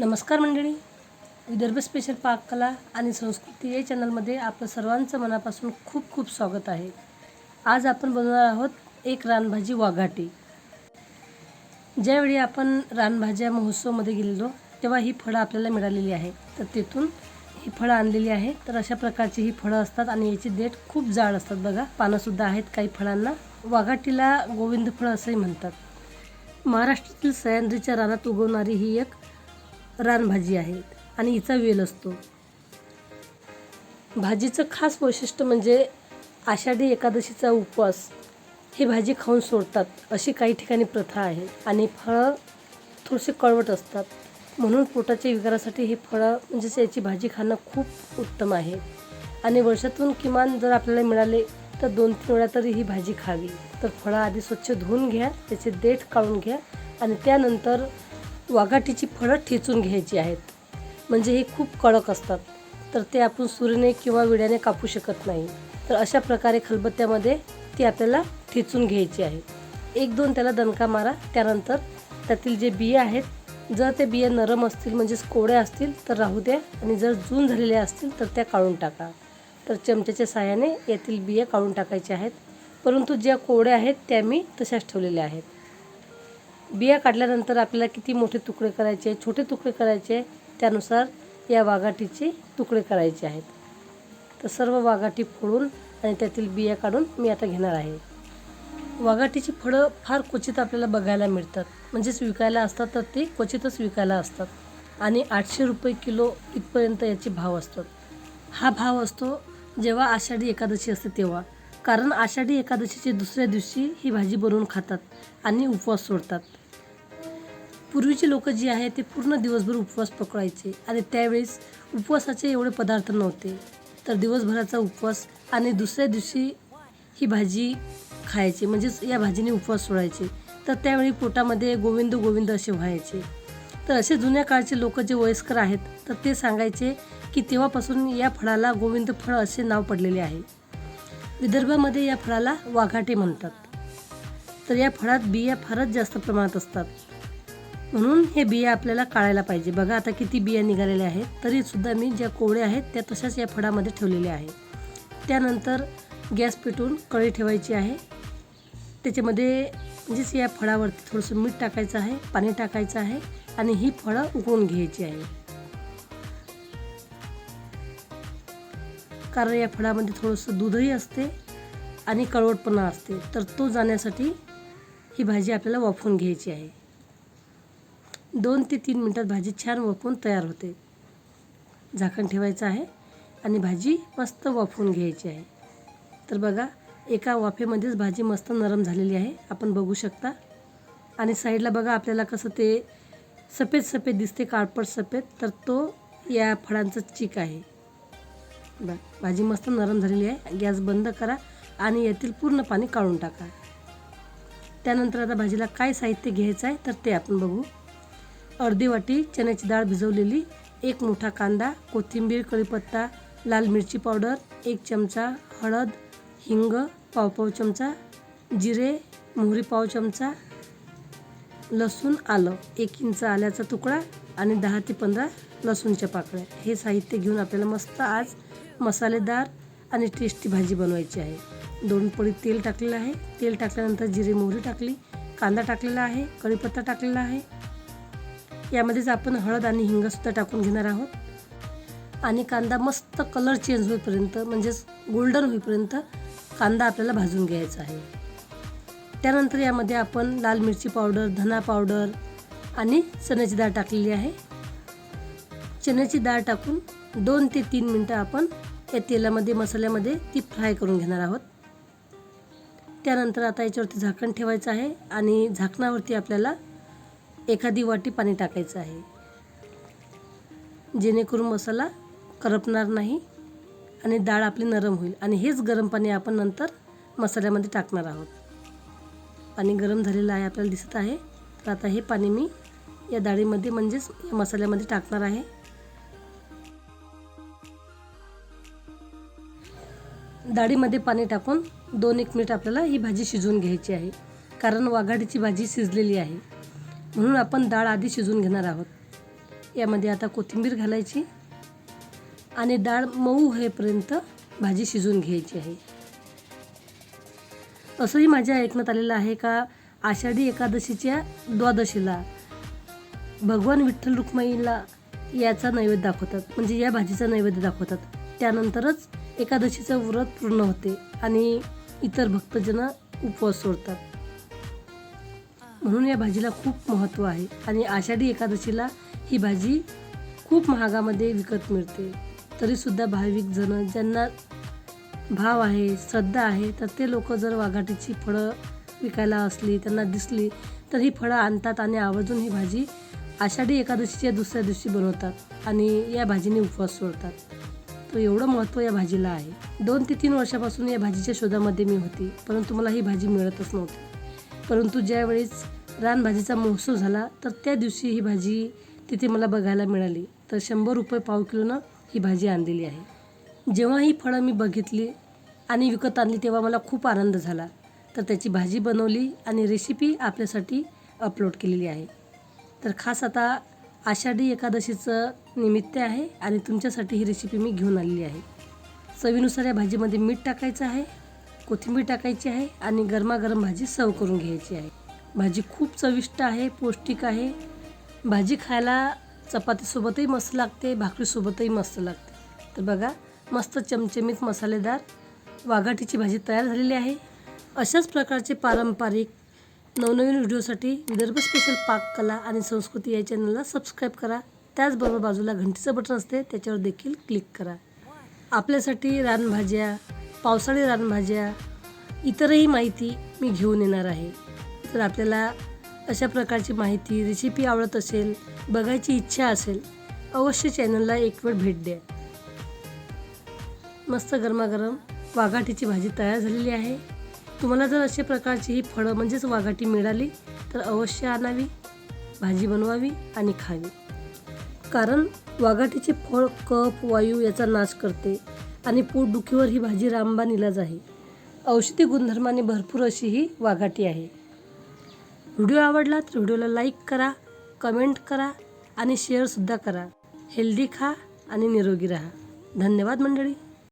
नमस्कार मंडळी. विदर्भ स्पेशल पाककला आणि संस्कृती या चॅनलमध्ये आपलं सर्वांचं मनापासून खूप खूप स्वागत आहे. आज आपण बनवणार आहोत एक रानभाजी वाघाटी. ज्यावेळी आपण रानभाज्या महोत्सवमध्ये गेलेलो तेव्हा ही फळं आपल्याला मिळालेली आहे. तर तेथून ही फळं आणलेली आहे. तर अशा प्रकारची ही फळं असतात आणि याची देठ खूप जाड असतात बघा. पानंसुद्धा आहेत काही फळांना. वाघाटीला गोविंद फळं असंही म्हणतात. महाराष्ट्रातील सह्याद्रीच्या रानात उगवणारी ही एक रानभाजी आहे आणि हिचा वेल असतो. भाजीचं खास वैशिष्ट्य म्हणजे आषाढी एकादशीचा उपवास ही भाजी खाऊन सोडतात अशी काही ठिकाणी प्रथा आहे आणि फळं थोडेसे कळवट असतात. म्हणून पोटाच्या विकारासाठी ही फळं म्हणजेच याची भाजी खाणं खूप उत्तम आहे. आणि वर्षातून किमान जर आपल्याला मिळाले तर दोन तीन वेळा तरी ही भाजी खावी. तर फळं आधी स्वच्छ धुवून घ्या त्याचे देठ काढून घ्या आणि त्यानंतर वाघाटीची फळं ठेचून घ्यायची आहेत. म्हणजे हे खूप कडक असतात. तर ते आपण सुरीने किंवा विड्याने कापू शकत नाही. तर अशा प्रकारे खलबत्त्यामध्ये ती आपल्याला ठेचून घ्यायची आहे. एक दोन त्याला दणका मारा. त्यानंतर त्यातील जे बिया आहेत जर ते बिया नरम असतील म्हणजेच कोड्या असतील तर राहू द्या. आणि जर जून झालेल्या असतील तर त्या काढून टाका. तर चमच्याच्या साहाय्याने यातील बिया काढून टाकायच्या आहेत. परंतु ज्या कोड्या आहेत त्या मी तशाच ठेवलेल्या आहेत. बिया काढल्यानंतर आपल्याला किती मोठे तुकडे करायचे छोटे तुकडे करायचे त्यानुसार या वाघाटीचे तुकडे करायचे आहेत. तर सर्व वाघाटी फोडून आणि त्यातील बिया काढून मी आता घेणार आहे. वाघाटीची फळं फार क्वचित आपल्याला बघायला मिळतात. म्हणजेच विकायला असतात तर ते क्वचितच विकायला असतात. आणि आठशे रुपये किलो इथपर्यंत याचे भाव असतात. हा भाव असतो जेव्हा आषाढी एकादशी असते तेव्हा. कारण आषाढी एकादशीच्या दुसऱ्या दिवशी ही भाजी बनवून खातात आणि उपवास सोडतात. पूर्वीचे लोक जी आहे ते पूर्ण दिवसभर उपवास पकडायचे आणि त्यावेळेस उपवासाचे एवढे पदार्थ नव्हते. तर दिवसभराचा उपवास आणि दुसऱ्या दिवशी ही भाजी खायची म्हणजेच या भाजीने उपवास सोडायचे. तर त्यावेळी पोटामध्ये गोविंद गोविंद असे व्हायचे. तर असे जुन्या काळचे लोक जे वयस्कर आहेत तर ते सांगायचे की तेव्हापासून या फळाला गोविंद फळ असे नाव पडलेले आहे. विदर्भामध्ये या फळाला वाघाटे म्हणतात. तर या फळात बिया फारच जास्त प्रमाणात असतात. म्हणून हे बिया आपल्याला काढायला पाहिजे. बघा आता किती बिया निघालेल्या आहेत. तरीसुद्धा मी ज्या कोवळ्या आहेत त्या तशाच या फळामध्ये ठेवलेल्या आहेत. त्यानंतर गॅस पेटून कळी ठेवायची आहे. त्याच्यामध्ये म्हणजेच या फळावरती थोडंसं मीठ टाकायचं आहे पाणी टाकायचं आहे आणि ही फळं उकळून घ्यायची आहे. कारण या फळामध्ये थोडंसं दूधही असते आणि कळवटपणा असते. तर तो जाण्यासाठी ही भाजी आपल्याला वाफवून घ्यायची आहे. दोन ते तीन मिनटात भाजी छान वाफवून तयार होते. झाकण ठेवायचं आहे आणि भाजी मस्त वाफवून घ्यायची आहे. तर बघा एका वाफेमध्येच भाजी मस्त नरम झालेली आहे. आपण बघू शकता. आणि साईडला बघा आपल्याला कसं ते सफेद सफेद दिसते काळपट सफेद. तर तो या फळांचा चीक आहे. बरं भाजी मस्त नरम झालेली आहे. गॅस बंद करा आणि यातील पूर्ण पाणी काढून टाका. त्यानंतर आता भाजीला काय साहित्य घ्यायचं आहे तर ते आपण बघू. अर्धी वाटी चण्याची डाळ भिजवलेली एक मोठा कांदा कोथिंबीर कढीपत्ता लाल मिरची पावडर एक चमचा हळद हिंग पाव पाव चमचा जिरे मोहरी पाव चमचा लसूण आलं एक इंच आल्याचा तुकडा आणि दहा ते पंधरा लसूणच्या पाकळ्या. हे साहित्य घेऊन आपल्याला मस्त आज मसालेदार आणि टेस्टी भाजी बनवायची आहे. दोन पळी तेल टाकलेलं आहे. तेल टाकल्यानंतर जिरे मोहरी टाकली. कांदा टाकलेला आहे. कढीपत्ता टाकलेला आहे. यामध्येच आपण हळद आणि हिंगसुद्धा टाकून घेणार आहोत. आणि कांदा मस्त कलर चेंज होईपर्यंत म्हणजेच गोल्डन होईपर्यंत कांदा आपल्याला भाजून घ्यायचा आहे. त्यानंतर यामध्ये आपण लाल मिरची पावडर धना पावडर आणि चण्याची डाळ टाकलेली आहे. चण्याची डाळ टाकून दोन ते तीन मिनटं आपण या तेलामध्ये मसाल्यामध्ये ती फ्राय करून घेणार आहोत. त्यानंतर आता याच्यावरती झाकण ठेवायचं आहे आणि झाकणावरती आपल्याला एखादी वाटी पाणी टाकायचं आहे. जेणेकरून मसाला करपणार नाही आणि डाळ आपली नरम होईल. आणि हेच गरम पाणी आपण नंतर मसाल्यामध्ये टाकणार आहोत. पाणी गरम झालेलं आहे आपल्याला दिसत आहे. तर आता हे पाणी मी या डाळीमध्ये म्हणजेच या मसाल्यामध्ये टाकणार आहे. डाळीमध्ये पाणी टाकून दोन एक मिनिट आपल्याला ही भाजी शिजवून घ्यायची आहे. कारण वाघाडीची भाजी शिजलेली आहे. म्हणून आपण डाळ आधी शिजवून घेणार आहोत. यामध्ये आता कोथिंबीर घालायची आणि डाळ मऊ होईपर्यंत भाजी शिजवून घ्यायची आहे. असंही माझ्या ऐकण्यात आलेलं आहे का? आषाढी एकादशीच्या द्वादशीला भगवान विठ्ठल रुक्माईला याचा नैवेद्य दाखवतात. म्हणजे या भाजीचा नैवेद्य दाखवतात. त्यानंतरच एकादशीचं व्रत पूर्ण होते आणि इतर भक्तजन उपवास सोडतात. म्हणून या भाजीला खूप महत्त्व आहे आणि आषाढी एकादशीला ही भाजी खूप महागामध्ये विकत मिळते. तरीसुद्धा भाविक जण ज्यांना भाव आहे श्रद्धा आहे तर ते लोक जर वाघाटीची फळं विकायला असली त्यांना दिसली तर ही फळं आणतात आणि आवर्जून ही भाजी आषाढी एकादशीच्या दुसऱ्या दिवशी बनवतात आणि या भाजीने उपवास सोडतात. तर एवढं महत्त्व या भाजीला आहे. दोन ते तीन वर्षापासून या भाजीच्या शोधामध्ये मी होती परंतु मला ही भाजी मिळतच नव्हती. परंतु ज्यावेळेस रानभाजीचा महोत्सव झाला तर त्या दिवशी ही भाजी तिथे मला बघायला मिळाली. तर शंभर रुपये पाव किलोनं ही भाजी आणलेली आहे. जेव्हा ही फळं मी बघितली आणि विकत आणली तेव्हा मला खूप आनंद झाला. तर त्याची भाजी बनवली आणि रेसिपी आपल्यासाठी अपलोड केलेली आहे. तर खास आता आषाढी एकादशीचं निमित्त आहे आणि तुमच्यासाठी ही रेसिपी मी घेऊन आलेली आहे. चवीनुसार या भाजीमध्ये मीठ टाकायचं आहे कोथिंबीर टाकायची आहे आणि गरमागरम भाजी सर्व करून घ्यायची आहे. भाजी खूप चविष्ट आहे पौष्टिक आहे. भाजी खायला चपातीसोबतही मस्त लागते भाकरीसोबतही मस्त लागते. तर बघा मस्त चमचमीत मसालेदार वाघाटीची भाजी तयार झालेली आहे. अशाच प्रकारचे पारंपरिक नवनवीन व्हिडिओसाठी विदर्भ स्पेशल पाककला आणि संस्कृती या चॅनलला सबस्क्राईब करा. त्याचबरोबर बाजूला घंटीचं बटन असते त्याच्यावर देखील क्लिक करा. आपल्यासाठी रानभाज्या पावसाळी रानभाज्या इतरही माहिती मी घेऊन येणार आहे. तर आपल्याला अशा प्रकारची माहिती रेसिपी आवडत असेल बघायची इच्छा असेल अवश्य चॅनलला एक वेळ भेट द्या. मस्त गरमागरम वाघाटीची भाजी तयार झालेली आहे. तुम्हाला जर अशा प्रकारची ही फळं म्हणजेच वाघाटी मिळाली तर अवश्य आणावी भाजी बनवावी आणि खावी. कारण वाघाटीचे फळ कप वायू याचा नाश करते आणि पोटदुखीवर ही भाजी रामबाण इलाज आहे औषधी गुणधर्माने भरपूर अशी ही वाघाटी आहे. व्हिडिओ आवडला तर व्हिडिओला लाईक करा कमेंट करा आणि शेअरसुद्धा करा. हेल्दी खा आणि निरोगी राहा. धन्यवाद मंडळी.